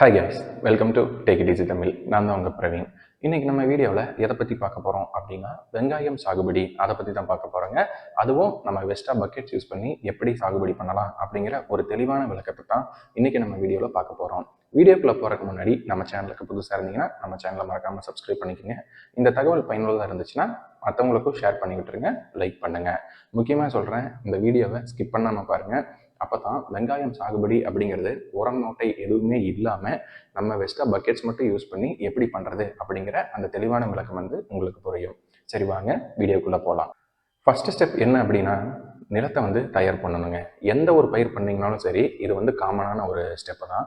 Hi guys welcome to take it easy Tamil நான் தான் உங்கள் பிரவீன். இன்றைக்கி நம்ம வீடியோவில் எதை பற்றி பார்க்க போகிறோம் அப்படின்னா வெங்காயம் சாகுபடி அதை பற்றி தான் பார்க்க போகிறோங்க அதுவும் நம்ம வெஸ்டா பக்கெட்ஸ் யூஸ் பண்ணி எப்படி சாகுபடி பண்ணலாம் அப்படிங்கிற ஒரு தெளிவான விளக்கத்தை தான் இன்றைக்கி நம்ம வீடியோவில் பார்க்க போகிறோம் வீடியோக்குள்ளே போகிறதுக்கு முன்னாடி நம்ம சேனலுக்கு புதுசாக இருந்தீங்கன்னா நம்ம சேனலை மறக்காமல் சப்ஸ்கிரைப் பண்ணிக்கோங்க. இந்த தகவல் பயனுள்ளதாக இருந்துச்சுன்னா மற்றவங்களுக்கும் ஷேர் பண்ணி விட்டுருங்க லைக் பண்ணுங்கள் முக்கியமாக சொல்கிறேன் இந்த வீடியோவை ஸ்கிப் பண்ணாமல் பாருங்கள் அப்போ தான் வெங்காயம் சாகுபடி அப்படிங்கிறது உரம் நோட்டை எதுவுமே இல்லாமல் நம்ம வெஸ்ட்டாக பக்கெட்ஸ் மட்டும் யூஸ் பண்ணி எப்படி பண்ணுறது அப்படிங்கிற அந்த தெளிவான விளக்கம் வந்து உங்களுக்கு புரியும். சரி வாங்க வீடியோக்குள்ளே போகலாம் ஃபஸ்ட்டு ஸ்டெப் என்ன அப்படின்னா நிலத்தை வந்து தயார் பண்ணணுங்க. எந்த ஒரு பயிர் பண்ணிங்கனாலும் சரி இது வந்து காமனான ஒரு ஸ்டெப்பு தான்.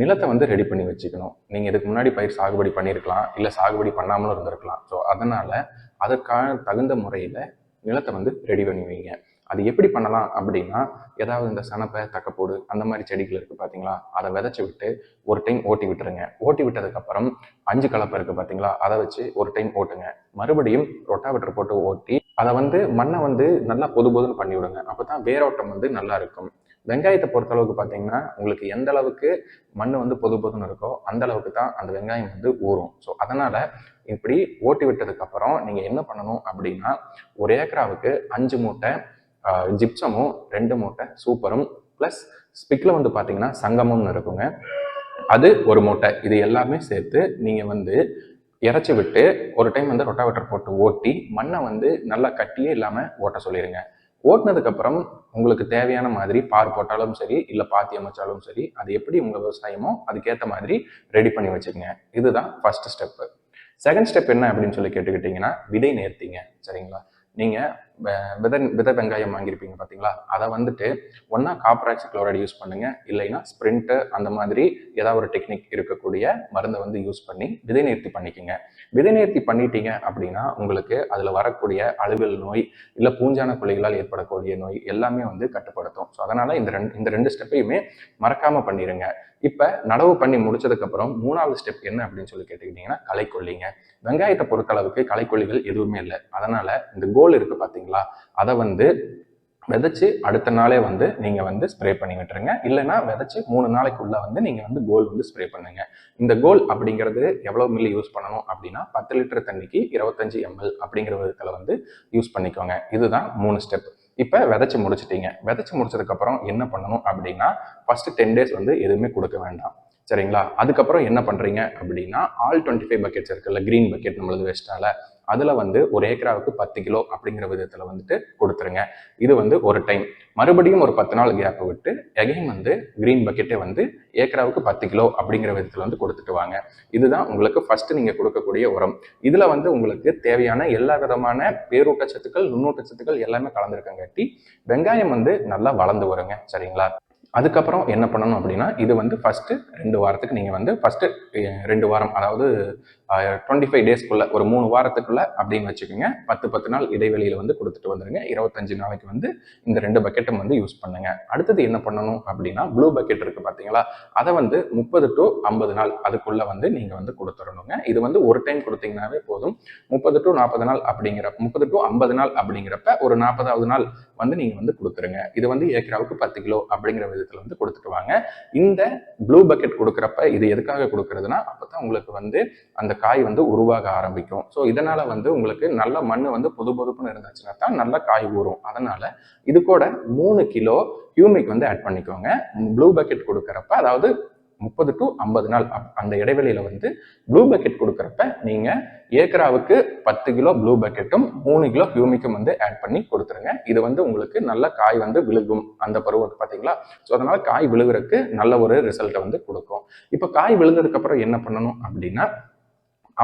நிலத்தை வந்து ரெடி பண்ணி வச்சுக்கணும். நீங்கள் இதுக்கு முன்னாடி பயிர் சாகுபடி பண்ணியிருக்கலாம் இல்லை சாகுபடி பண்ணாமலும் இருந்திருக்கலாம். ஸோ அதனால் அதற்கான தகுந்த முறையில் நிலத்தை வந்து ரெடி பண்ணி வைங்க. அது எப்படி பண்ணலாம் அப்படின்னா ஏதாவது இந்த சனப்பை தக்கப்போடு அந்த மாதிரி செடிகள் இருக்குது பார்த்தீங்களா அதை விதைச்சி விட்டு ஒரு டைம் ஓட்டி விட்டுருங்க. ஓட்டி விட்டதுக்கப்புறம் அஞ்சு கலப்பை இருக்குது பார்த்தீங்களா அதை வச்சு ஒரு டைம் ஓட்டுங்க. மறுபடியும் ரொட்டாவேட்டர் போட்டு ஓட்டி அதை வந்து மண்ணை வந்து நல்லா பொது பொதுன்னு பண்ணி விடுங்க. அப்போ தான் வேரோட்டம் வந்து நல்லா இருக்கும். வெங்காயத்தை பொறுத்தளவுக்கு பார்த்தீங்கன்னா உங்களுக்கு எந்த அளவுக்கு மண் வந்து பொது பொதுன்னு இருக்கோ அந்த அளவுக்கு தான் அந்த வெங்காயம் வந்து ஊறும். ஸோ அதனால் இப்படி ஓட்டி விட்டதுக்கப்புறம் நீங்கள் என்ன பண்ணணும் அப்படின்னா ஒரு ஏக்கராவுக்கு அஞ்சு மூட்டை ஜிப்சமும் ரெண்டு மூட்டை சூப்பரும். ப்ளஸ் ஸ்பிக்கில் வந்து பார்த்தீங்கன்னா சங்கமம்னு இருக்குங்க. அது ஒரு மூட்டை. இது எல்லாமே சேர்த்து நீங்கள் வந்து இறச்சி விட்டு ஒரு டைம் வந்து ரொட்டாவேட்டர் போட்டு ஓட்டி மண்ணை வந்து நல்லா கட்டியே இல்லாமல் ஓட்ட சொல்லிடுங்க ஓட்டினதுக்கப்புறம் உங்களுக்கு தேவையான மாதிரி பார் போட்டாலும் சரி இல்லை பாத்தி அமைச்சாலும் சரி அது எப்படி உங்கள் விவசாயமோ அதுக்கேற்ற மாதிரி ரெடி பண்ணி வச்சுக்கோங்க. இதுதான் ஃபர்ஸ்ட் ஸ்டெப்பு செகண்ட் ஸ்டெப் என்ன அப்படின்னு சொல்லி கேட்டுக்கிட்டிங்கன்னா விதை நேர்த்திங்க. சரிங்களா? நீங்கள் விதை விதை வெங்காயம் வாங்கியிருப்பீங்க பார்த்தீங்களா? அதை வந்துட்டு ஒன்றா காப்பராக்சி குளோரைடு யூஸ் பண்ணுங்கள் இல்லைன்னா ஸ்ப்ரிண்ட்டு அந்த மாதிரி ஏதாவது ஒரு டெக்னிக் இருக்கக்கூடிய மருந்தை வந்து யூஸ் பண்ணி விதை நேர்த்தி பண்ணிக்கோங்க. விதை நேர்த்தி பண்ணிட்டீங்க அப்படின்னா உங்களுக்கு அதில் வரக்கூடிய அழுகல் நோய் இல்லை பூஞ்சான குழிகளால் ஏற்படக்கூடிய நோய் எல்லாமே வந்து கட்டுப்படுத்தும். ஸோ அதனால் இந்த ரெண்டு இந்த ரெண்டு ஸ்டெப்பையுமே மறக்காமல் பண்ணிடுங்க இப்போ நடவு பண்ணி முடிச்சதுக்கப்புறம் மூணாவது ஸ்டெப் என்ன அப்படின்னு சொல்லி கேட்டுக்கிட்டிங்கன்னா களைக்கொல்லிங்க. வெங்காயத்தை பொறுத்தளவுக்கு களைக்கொல்லிகள் எதுவுமே இல்லை. அதனால் இந்த கோல் இருக்குது சரிங்களா அதை வந்து விதைச்சு அடுத்த நாளே வந்து நீங்கள் வந்து ஸ்ப்ரே பண்ணி விட்டுருங்க. இல்லைன்னா விதைச்சு மூணு நாளைக்குள்ள வந்து நீங்கள் வந்து கோல் வந்து ஸ்ப்ரே பண்ணுங்க. இந்த கோல் அப்படிங்கிறது எவ்வளோ மில்லி யூஸ் பண்ணணும் அப்படின்னா பத்து லிட்டர் தண்ணிக்கு இருபத்தஞ்சு எம்எல் அப்படிங்கிற விதத்தில் வந்து யூஸ் பண்ணிக்கோங்க. இதுதான் மூணு ஸ்டெப் இப்போ விதைச்சி முடிச்சிட்டீங்க. விதைச்சி முடிச்சதுக்கப்புறம் என்ன பண்ணணும் அப்படின்னா ஃபர்ஸ்ட் டென் டேஸ் வந்து எதுவுமே கொடுக்க வேண்டாம். சரிங்களா? அதுக்கப்புறம் என்ன பண்ணுறீங்க அப்படின்னா ஆல் டுவெண்ட்டி ஃபைவ் பக்கெட்ஸ் இருக்குல்ல க்ரீன் பக்கெட் நம்மளது வெஸ்டால அதில் வந்து ஒரு ஏக்கராவுக்கு பத்து கிலோ அப்படிங்கிற விதத்தில் வந்துட்டு கொடுத்துருங்க. இது வந்து ஒரு டைம். மறுபடியும் ஒரு பத்து நாள் கேப் விட்டு எகைன் வந்து க்ரீன் பக்கெட்டே வந்து ஏக்கராவுக்கு பத்து கிலோ அப்படிங்கிற விதத்தில் வந்து கொடுத்துட்டு வாங்க. இதுதான் உங்களுக்கு ஃபர்ஸ்ட் நீங்கள் கொடுக்கக்கூடிய உரம். இதில் வந்து உங்களுக்கு தேவையான எல்லா விதமான பேரூட்டச்சத்துக்கள் நுண்ணூட்டச்சத்துக்கள் எல்லாமே கலந்துருக்கங்காட்டி வெங்காயம் வந்து நல்லா வளர்ந்து வருங்க. சரிங்களா? அதுக்கப்புறம் என்ன பண்ணணும் அப்படின்னா இது வந்து ஃபஸ்ட்டு ரெண்டு வாரத்துக்கு நீங்கள் வந்து ஃபஸ்ட்டு ரெண்டு வாரம் அதாவது டுவெண்ட்டி ஃபைவ் டேஸ்க்குள்ள ஒரு மூணு வாரத்துக்குள்ளே அப்படின்னு வச்சுக்கோங்க. பத்து பத்து நாள் இடைவெளியில் வந்து கொடுத்துட்டு வந்துடுங்க இருபத்தஞ்சு நாளைக்கு வந்து இந்த ரெண்டு பக்கெட்டும் வந்து யூஸ் பண்ணுங்க. அடுத்தது என்ன பண்ணணும் அப்படின்னா ப்ளூ பக்கெட் இருக்குது பார்த்தீங்களா அதை வந்து முப்பது டு ஐம்பது நாள் அதுக்குள்ளே வந்து நீங்கள் வந்து கொடுத்துடணுங்க. இது வந்து ஒரு டைம் கொடுத்தீங்கன்னாவே போதும். முப்பது டு நாற்பது நாள் அப்படிங்கிற முப்பது டு ஐம்பது நாள் அப்படிங்கிறப்ப ஒரு நாற்பதாவது நாள் வந்து நீங்கள் வந்து கொடுத்துருங்க. இது வந்து ஏக்கராவுக்கு பத்து கிலோ அப்படிங்கிற விதத்தில் வந்து கொடுத்துட்டு வாங்க. இந்த ப்ளூ பக்கெட் கொடுக்குறப்ப இது எதுக்காக கொடுக்கறதுனா அப்போ தான் உங்களுக்கு வந்து அந்த காய் வந்து உருவாக ஆரம்பிக்கும். ஸோ இதனால் வந்து உங்களுக்கு நல்ல மண் வந்து பொது பொதுப்புன்னு இருந்துச்சுன்னா தான் நல்ல காய் ஊறும். அதனால் இது கூட மூணு கிலோ ஹியூமிக் வந்து ஆட் பண்ணிக்கோங்க. ப்ளூ பக்கெட் கொடுக்குறப்ப அதாவது முப்பது டு ஐம்பது நாள் அந்த இடைவெளியில வந்து ப்ளூ பக்கெட் கொடுக்குறப்ப நீங்க ஏக்கராவுக்கு பத்து கிலோ ப்ளூ பக்கெட்டும் மூணு கிலோ ஹியூமிக்கும் வந்து ஆட் பண்ணி கொடுத்துருங்க. இது வந்து உங்களுக்கு நல்ல காய் வந்து விழுகும். அந்த பருவம் பார்த்தீங்களா ஸோ அதனால காய் விழுகிறதுக்கு நல்ல ஒரு ரிசல்ட்டை வந்து கொடுக்கும். இப்போ காய் விழுந்ததுக்கு அப்புறம் என்ன பண்ணணும் அப்படின்னா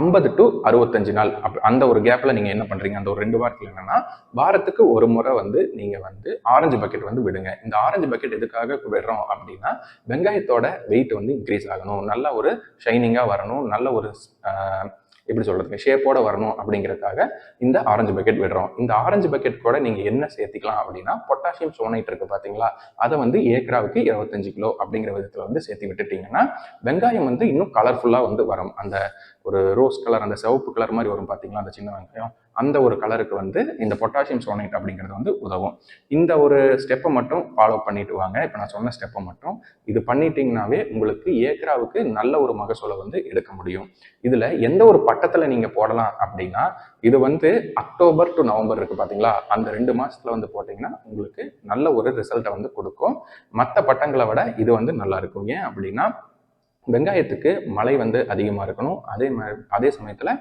ஐம்பது டு அறுபத்தஞ்சு நாள். அப் அந்த ஒரு கேப்பில் நீங்கள் என்ன பண்ணுறீங்க அந்த ஒரு ரெண்டு வாரத்தில் என்னென்னா வாரத்துக்கு ஒரு முறை வந்து நீங்கள் வந்து ஆரஞ்சு பக்கெட் வந்து விடுங்க. இந்த ஆரஞ்சு பக்கெட் எதுக்காக விடுறோம் அப்படின்னா வெங்காயத்தோட வெயிட் வந்து இன்க்ரீஸ் ஆகணும். நல்ல ஒரு ஷைனிங்காக வரணும். நல்ல ஒரு எப்படி சொல்கிறதுங்க ஷேப்போட வரணும் அப்படிங்கிறதுக்காக இந்த ஆரஞ்சு பக்கெட் விடுறோம். இந்த ஆரஞ்சு பக்கெட் கூட நீங்கள் என்ன சேர்த்திக்கலாம் அப்படின்னா பொட்டாசியம் சோனைட் இருக்குது பார்த்தீங்களா அதை வந்து ஏக்கராவுக்கு இருபத்தஞ்சு கிலோ அப்படிங்கிற விதத்தில் வந்து சேர்த்து விட்டுட்டீங்கன்னா வெங்காயம் வந்து இன்னும் கலர்ஃபுல்லாக வந்து வரும். அந்த ஒரு ரோஸ் கலர் அந்த சிவப்பு கலர் மாதிரி வரும் பார்த்தீங்களா அந்த சின்ன வெங்காயம். அந்த ஒரு கலருக்கு வந்து இந்த பொட்டாசியம் சோனைட் அப்படிங்கிறது வந்து உதவும். இந்த ஒரு ஸ்டெப்பை மட்டும் ஃபாலோ பண்ணிட்டு வாங்க. இப்போ நான் சொன்ன ஸ்டெப்பை மட்டும் இது பண்ணிட்டீங்கனாவே உங்களுக்கு ஏக்கராவுக்கு நல்ல ஒரு மகசூலை வந்து எடுக்க முடியும். இதில் எந்த ஒரு பட்டத்தில் நீங்கள் போடலாம் அப்படின்னா இது வந்து அக்டோபர் டு நவம்பர் இருக்குது பார்த்தீங்களா அந்த ரெண்டு மாதத்தில் வந்து போட்டிங்கன்னா உங்களுக்கு நல்ல ஒரு ரிசல்ட்டை வந்து கொடுக்கும். மற்ற பட்டங்களை விட இது வந்து நல்லா இருக்கும். ஏன் அப்படின்னா வெங்காயத்துக்கு மழை வந்து அதிகமாக இருக்கணும். அதே மாதிரி அதே சமயத்தில்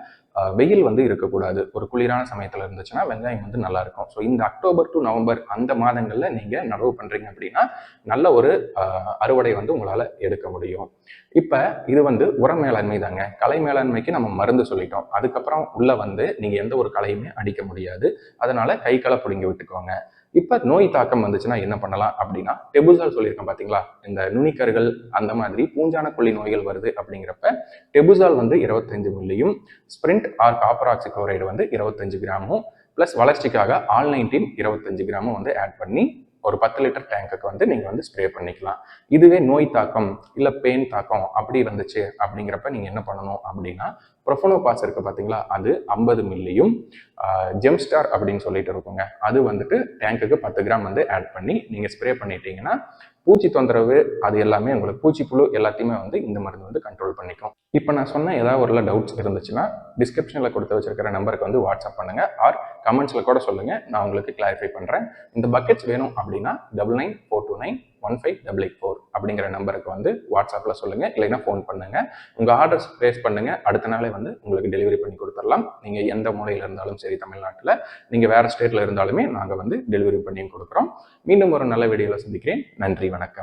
வெயில் வந்து இருக்கக்கூடாது. ஒரு குளிரான சமயத்தில் இருந்துச்சுன்னா வெங்காயம் வந்து நல்லா இருக்கும். ஸோ இந்த அக்டோபர் டு நவம்பர் அந்த மாதங்களில் நீங்கள் நடவு பண்ணுறீங்க அப்படின்னா நல்ல ஒரு அறுவடை வந்து உங்களால் எடுக்க முடியும். இப்போ இது வந்து உர மேலாண்மை தாங்க. கலை மேலாண்மைக்கு நம்ம மருந்து சொல்லிட்டோம். அதுக்கப்புறம் உள்ளே வந்து நீங்கள் எந்த ஒரு கலையுமே அடிக்க முடியாது. அதனால கை களை பிடுங்கி விட்டுக்கோங்க. இப்போ நோய் தாக்கம் வந்துச்சுன்னா என்ன பண்ணலாம் அப்படின்னா டெபுசால் சொல்லியிருக்கேன் பார்த்தீங்களா இந்த நுனிக்கர்கள் அந்த மாதிரி பூஞ்சான கொல்லி நோய்கள் வருது அப்படிங்கிறப்ப டெபுசால் வந்து இருபத்தஞ்சு மில்லியும் ஸ்பிரிண்ட் ஆர் காப்பர் ஆக்சிக்ளோரைடு வந்து இருபத்தஞ்சு கிராமும் ப்ளஸ் வளர்ச்சிக்காக ஆல் நைன்டீன் இருபத்தஞ்சு கிராமும் வந்து ஆட் பண்ணி ஒரு பத்து லிட்டர் டேங்குக்கு வந்து நீங்கள் வந்து ஸ்ப்ரே பண்ணிக்கலாம். இதுவே நோய் தாக்கம் இல்லை பெயின் தாக்கம் அப்படி இருந்துச்சு அப்படிங்கிறப்ப நீங்கள் என்ன பண்ணணும் அப்படின்னா ப்ரொஃபனோ பாஸ் இருக்குது பார்த்தீங்களா அது ஐம்பது மில்லியும் ஜெம்ஸ்டார் அப்படின்னு சொல்லிட்டு இருக்குங்க. அது வந்துட்டு டேங்குக்கு பத்து கிராம் வந்து ஆட் பண்ணி நீங்கள் ஸ்ப்ரே பண்ணிட்டீங்கன்னா பூச்சி தொந்தரவு அது எல்லாமே உங்களுக்கு பூச்சி புழு எல்லாத்தையுமே வந்து இந்த மருந்து வந்து கண்ட்ரோல் பண்ணிக்கும். இப்போ நான் சொன்ன ஏதாவது ஒரு டவுட்ஸ் இருந்துச்சுன்னா டிஸ்கிரிப்ஷனில் கொடுத்து வச்சிருக்கிற நம்பருக்கு வந்து வாட்ஸ்அப் பண்ணுங்கள் ஆர் கமெண்ட்ஸில் கூட சொல்லுங்கள் நான் உங்களுக்கு கிளாரிஃபை பண்ணுறேன் இந்த பக்கெட்ஸ் வேணும் அப்படின்னா double nine four two nine one five double eight four அப்படிங்கிற நம்பருக்கு வந்து வாட்ஸ்அப்பில் சொல்லுங்கள் இல்லைன்னா ஃபோன் பண்ணுங்கள் உங்கள் ஆர்டர்ஸ் ப்ளேஸ் பண்ணுங்கள் அடுத்த நாளே வந்து உங்களுக்கு டெலிவரி பண்ணி கொடுத்துடலாம். நீங்கள் எந்த மூலையில் இருந்தாலும் சரி தமிழ்நாட்டில். நீங்கள் வேறு ஸ்டேட்டில் இருந்தாலுமே நாங்கள் வந்து டெலிவரி பண்ணியும் கொடுக்குறோம். மீண்டும் ஒரு நல்ல வீடியோவில் சந்திக்கிறேன். நன்றி வணக்கம்.